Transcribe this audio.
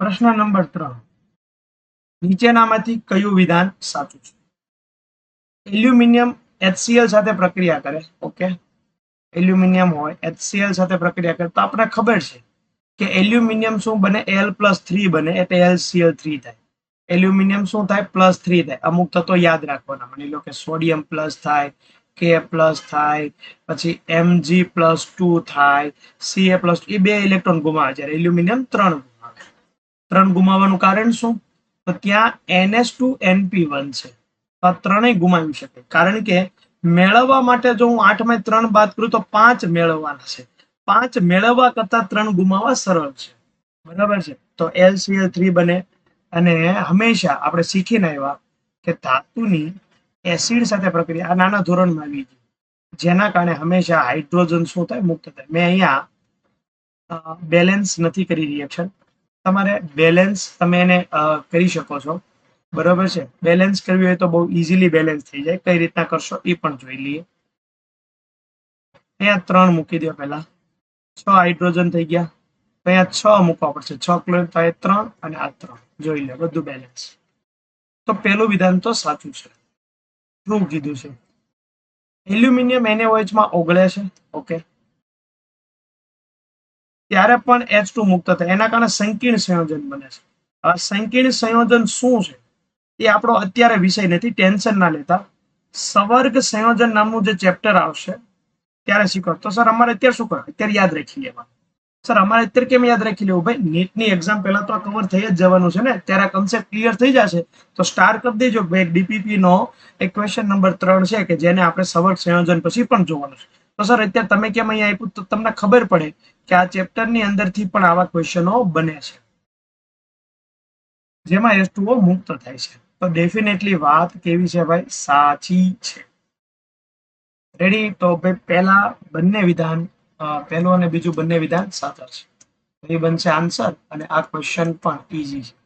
પ્રશ્ન નંબર ત્રણ. નીચેનામાંથી કયું વિધાન સાચું છે? એલ્યુમિનિયમ HCl સાથે પ્રક્રિયા કરે, ઓકે? એલ્યુમિનિયમ હોય, HCl સાથે પ્રક્રિયા કરે, તો આપણે ખબર છે કે એલ્યુમિનિયમ શું બને? એલ પ્લસ થ્રી બને, એટલે એલસીએલ થ્રી થાય. એલ્યુમિનિયમ શું થાય? પ્લસ થ્રી થાય. અમુક તત્વો યાદ રાખવાના. માની લો કે સોડિયમ પ્લસ થાય કે પ્લસ થાય, પછી એમજી પ્લસ ટુ થાય સીએ પ્લસ એ બે ઇલેક્ટ્રોન ગુમાવે જ્યારે એલ્યુમિનિયમ ત્રણ ત્રણ ગુમાવવાનું કારણ શું? તો ત્યાં એનએસ ટુ એનપી વન છે. આ ત્રણેય ગુમાવી શકે. કારણ કે મેળવવા માટે જો હું આઠમાં ત્રણ બાદ કરું તો પાંચ મેળવવાના છે. પાંચ મેળવવા કરતા ત્રણ ગુમાવવા સરળ છે. બરાબર છે? તો એલસીએલ થ્રી બને. અને હંમેશા આપણે શીખીને આવ્યા કે ધાતુની એસિડ સાથે પ્રક્રિયા નાના ધોરણમાં આવી ગઈ. જેના કારણે હંમેશા હાઇડ્રોજન શું થાય? મુક્ત થાય. મેં અહીંયા બેલેન્સ નથી કરી રિએક્શન તમારે બેલેન્સ તમે એને કરી શકો છો. બરોબર છે? બેલેન્સ કરવી હોય તો બહુ ઇઝીલી બેલેન્સ થઈ જાય. કઈ રીતના કરશો એ પણ જોઈ લઈએ. અહીંયા ત્રણ મૂકી દો પહેલા. છ હાઇડ્રોજન થઈ ગયા. અહીંયા છ મૂકવા પડશે. છ ક્લોરિન તો એ ત્રણ અને આ ત્રણ. જોઈ લે, બધું બેલેન્સ તો પેલું વિધાન તો સાચું છે. શું કીધું છે? એલ્યુમિનિયમ એને માં ઓગળે છે. ઓકે. ત્યારે પણ એચ ટુ મુક્ત થાય. એના કારણે સંકીર્ણ સંયોજન બને છે. આ સંકીર્ણ સંયોજન શું છે? એ આપણો અત્યારે વિષય નથી ટેન્શન ના લેતા. સવર્ગ સંયોજન નામનું જે ચેપ્ટર આવશે, ત્યારે શીખો તો સર, અમારે અત્યારે શું કરો અત્યારે યાદ રાખી લેવાનું. સર, અમારે અત્યારે કેમ યાદ રાખી લેવું? ભાઈ નીટની એક્ઝામ પહેલા તો આ કવર થઈ જ જવાનું છે ને? ત્યારે આ કન્સેપ્ટ ક્લિયર થઈ જશે. તો સ્ટાર કરી દેજો. ભાઈ ડીપીપી નો એક ક્વેશ્ચન નંબર ત્રણ છે કે જેને આપણે સવર્ગ સંયોજન પછી પણ જોવાનું છે. તો સર, અત્યારે તમે કેમ અહીંયા આપ્યું? તો તમને ખબર પડે કે આ ચેપ્ટરની અંદરથી પણ આવા ક્વેશ્ચનો બને છે. જેમાં એસ મુક્ત થાય છે. તો ડેફિનેટલી વાત કેવી છે ભાઈ? સાચી છે. રેડી તો ભાઈ, પહેલા બંને વિધાન પહેલું અને બીજું બંને વિધાન સાચા છે. એ બનશે આન્સર અને આ ક્વેશ્ચન પણ ઇઝી છે.